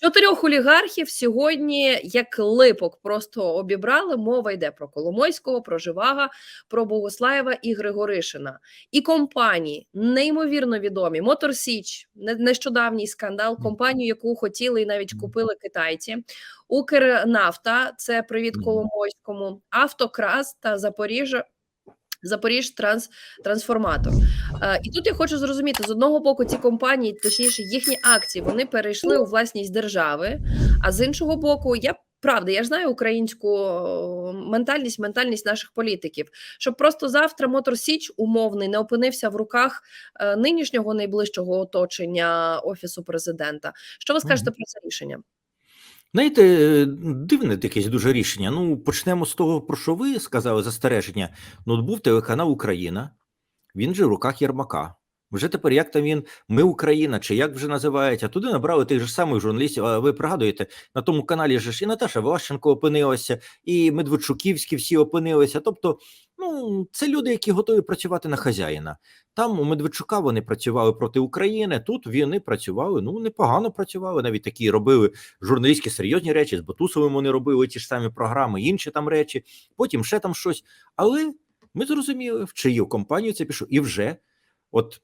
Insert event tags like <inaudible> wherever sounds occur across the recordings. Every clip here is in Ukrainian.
Чотирьох олігархів сьогодні як липок просто обібрали. Мова йде про Коломойського, про Живага, про Богослаєва і Григоришина. І компанії неймовірно відомі. Мотор Січ, нещодавній скандал, компанію, яку хотіли і навіть купили китайці. Укрнафта, це привіт Коломойському, Автокрас та Запоріжжя. Запоріж транс трансформатор. Е, і тут я хочу зрозуміти: з одного боку, ці компанії, точніше, їхні акції, вони перейшли у власність держави. А з іншого боку, я правда, я ж знаю українську е, ментальність, ментальність наших політиків, щоб просто завтра Мотор Січ умовний не опинився в руках е, нинішнього найближчого оточення офісу президента. Що ви скажете про це рішення? Знаєте, дивне якесь дуже рішення. Ну, почнемо з того, про що ви сказали застереження. Ну, от був телеканал Україна, він же в руках Єрмака. Вже тепер як там він, ми Україна, чи як вже називають, а туди набрали тих же самих журналістів. А ви пригадуєте, на тому каналі ж і Наташа Влащенко опинилася, і Медведчуківські всі опинилися. Тобто, ну це люди, які готові працювати на хазяїна. Там у Медведчука вони працювали проти України. Тут вони працювали. Ну непогано працювали. Навіть такі робили журналістські серйозні речі. З Батусовим вони робили ті ж самі програми, інші там речі. Потім ще там щось. Але ми зрозуміли, в чию компанію це пішло, і вже от.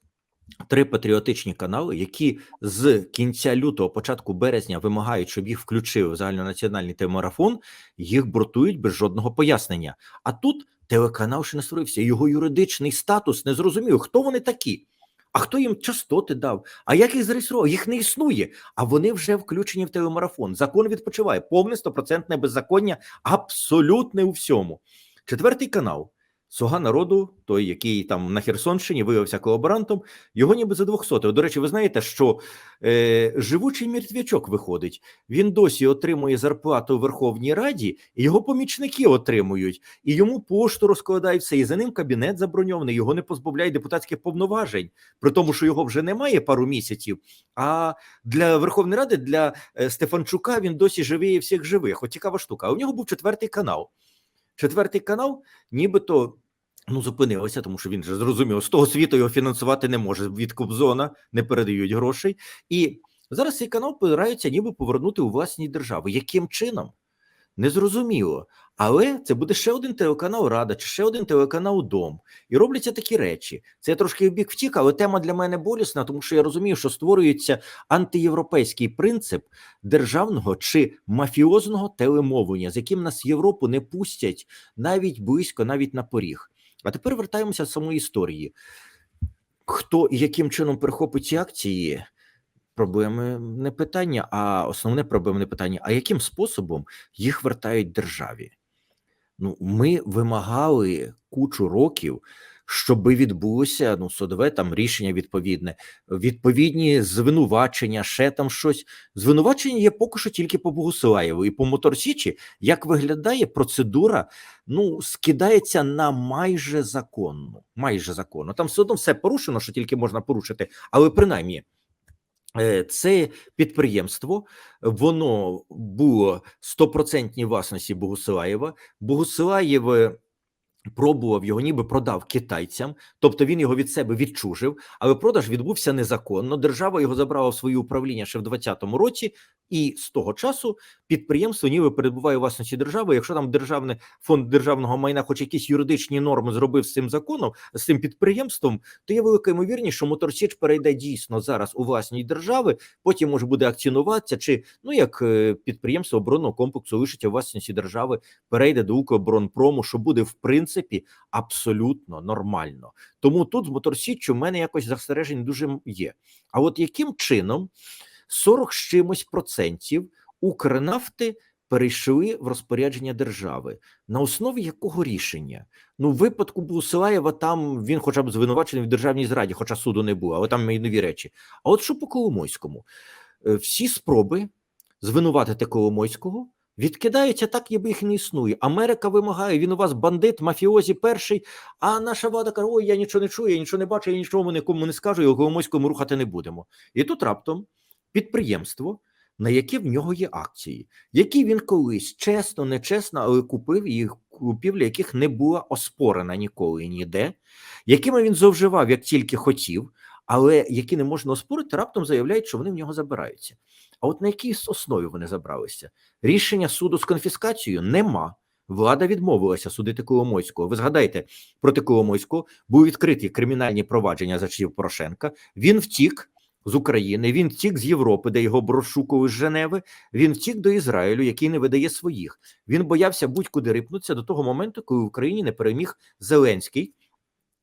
Три патріотичні канали, які з кінця лютого, початку березня вимагають, щоб їх включили в загальнонаціональний телемарафон, їх бортують без жодного пояснення. А тут телеканал ще не створився, його юридичний статус не зрозумів, хто вони такі, а хто їм частоти дав, а як їх зареєстрував? Їх не існує, а вони вже включені в телемарафон. Закон відпочиває, повне стопроцентне беззаконня, абсолютне у всьому. Четвертий канал. Слуга народу, той, який там на Херсонщині виявився колаборантом, його ніби за 200. До речі, ви знаєте, що е, живучий мертвячок виходить. Він досі отримує зарплату у Верховній Раді, і його помічники отримують, і йому пошту розкладають все, і за ним кабінет заброньований, його не позбавляють депутатських повноважень, при тому, що його вже немає пару місяців. А для Верховної Ради, для е, Стефанчука він досі живий і всіх живих. От цікава штука. У нього був четвертий канал. Четвертий канал, нібито ну зупинилося, тому що він же зрозумів, з того світу його фінансувати не може. Від Кобзона не передають грошей. І зараз цей канал збираються ніби повернути у власні держави. Яким чином? Незрозуміло. Але це буде ще один телеканал Рада, чи ще один телеканал Дом. І робляться такі речі. Це я трошки в бік втік, але тема для мене болісна, тому що я розумію, що створюється антиєвропейський принцип державного чи мафіозного телемовлення, з яким нас Європу не пустять навіть близько, навіть на поріг. А тепер вертаємося до самої історії. Хто і яким чином перехопить ці акції? Проблеми не питання, а основне проблемне питання: а яким способом їх вертають державі? Ну, ми вимагали кучу років, щоб відбулося ну, судове там рішення відповідне, відповідні звинувачення, ще там щось. Звинувачення є поки що тільки по Богуслаєву і по Моторсічі. Як виглядає процедура, ну скидається на майже законну. Майже законну. Там все одно все порушено, що тільки можна порушити, але принаймні. Е, Це підприємство, воно було стопроцентній власності Богусилаєва. Богусилаєв пробував його, ніби продав китайцям, тобто він його від себе відчужив, але продаж відбувся незаконно. Держава його забрала в своє управління ще в 2020 році, і з того часу підприємство ніби перебуває у власності держави. Якщо там державний фонд державного майна, хоч якісь юридичні норми зробив з цим законом, з цим підприємством, то є велика ймовірність, що Моторсіч перейде дійсно зараз у власній держави, потім може буде акціонуватися, чи ну як е, підприємство оборонного комплексу лишиться у власності держави, перейде до Укроборонпрому, що буде в принципі абсолютно нормально. Тому тут з Моторсіччю в мене якось застережень дуже є. А от яким чином 40 з чимось процентів Укрнафти перейшли в розпорядження держави. На основі якого рішення? Ну, в випадку Бусилаєва там він хоча б звинувачений в державній зраді, хоча суду не було, але там нові речі. А от що по Коломойському? Е, Всі спроби звинуватити Коломойського відкидаються так, ніби їх не існує. Америка вимагає, він у вас бандит, мафіозі перший, а наша влада каже, ой, я нічого не чую, я нічого не бачу, я нічого нікому не скажу, і Коломойському рухати не будемо. І тут раптом підприємство, на яке в нього є акції, які він колись чесно, нечесно, але купив і купівля яких не була оспорена ніколи ніде, якими він зловживав як тільки хотів. але які не можна оспорити, раптом заявляють, що вони в нього забираються. А от на якій основі вони забралися? Рішення суду з конфіскацією нема. Влада відмовилася судити Коломойського. Ви згадайте, проти Коломойського були відкриті кримінальні провадження за часів Порошенка. Він втік з України, він втік з Європи, де його розшукували з Женеви. Він втік до Ізраїлю, який не видає своїх. Він боявся будь-куди рипнутися до того моменту, коли в Україні не переміг Зеленський.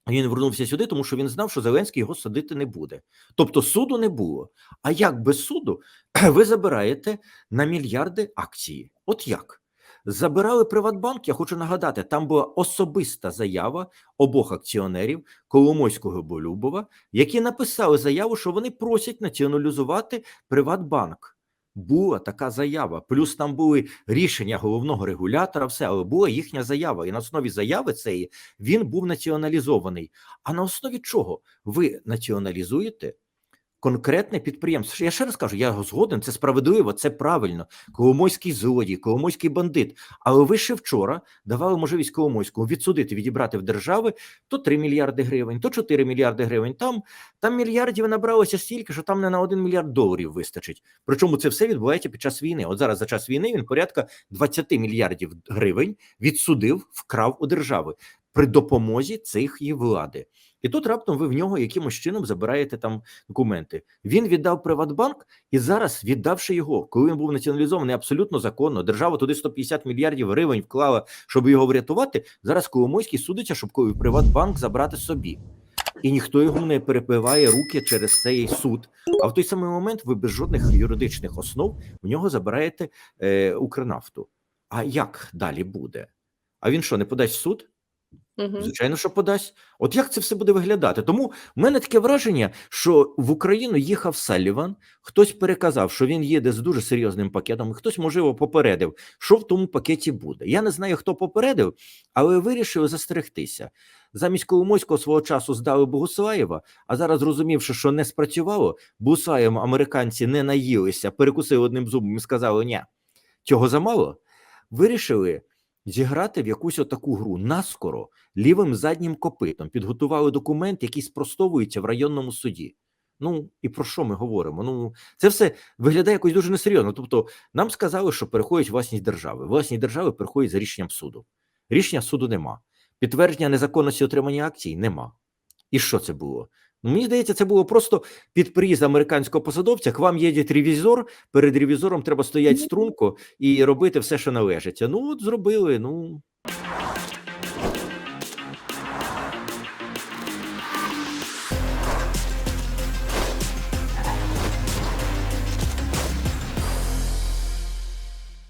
Він вернувся сюди, тому що він знав, що Зеленський його садити не буде. Тобто суду не було. А як без суду <clears throat> ви забираєте на мільярди акції? От як? Забирали Приватбанк, я хочу нагадати, там була особиста заява обох акціонерів Коломойського Болюбова, які написали заяву, що вони просять націоналізувати Приватбанк. Була така заява. Плюс там були рішення головного регулятора, все, але була їхня заява. І на основі заяви цієї він був націоналізований. А на основі чого ви націоналізуєте конкретне підприємство? Я ще раз кажу, я згоден, це справедливо, це правильно. Коломойський злодій, Коломойський бандит. Але ви ще вчора давали можливість Коломойському відсудити, відібрати в держави то 3 мільярди гривень, то 4 мільярди гривень. Там, там мільярдів набралося стільки, що там не на 1 мільярд доларів вистачить. Причому це все відбувається під час війни. От зараз за час війни він порядка 20 мільярдів гривень відсудив, вкрав у держави при допомозі цих її влади. І тут раптом ви в нього якимось чином забираєте там документи. Він віддав Приватбанк і зараз, віддавши його, коли він був націоналізований абсолютно законно, держава туди 150 мільярдів гривень вклала, щоб його врятувати. Зараз Коломойський судиться, щоб Приватбанк забрати собі. І ніхто його не перепиває руки через цей суд. А в той самий момент ви без жодних юридичних основ в нього забираєте е, Укрнафту. А як далі буде? А він що, не подасть в суд? Мгм. Звичайно, що подасть. От як це все буде виглядати? Тому в мене таке враження, що в Україну їхав Салліван, хтось переказав, що він їде з дуже серйозним пакетом, і хтось, можливо, попередив, що в тому пакеті буде. Я не знаю, хто попередив, але вирішили застерегтися. Замість Коломойського свого часу здали Богуслаєва, а зараз, зрозумівши, що не спрацювало, Богуслаєм американці не наїлися, перекусили одним зубом і сказали: ні, цього замало. Вирішили зіграти в якусь отаку гру наскоро лівим заднім копитом, підготували документ, який спростовується в районному суді. Ну і про що ми говоримо? Ну це все виглядає якось дуже несерйозно. Тобто, нам сказали, що переходять власність держави. Власність держави переходять за рішенням суду. Рішення суду нема. Підтвердження незаконності отримання акцій нема. І що це було? Ну, мені здається, це було просто під приїзд американського посадовця. К вам їде ревізор. Перед ревізором треба стояти струнку і робити все, що належить. Ну от зробили. Ну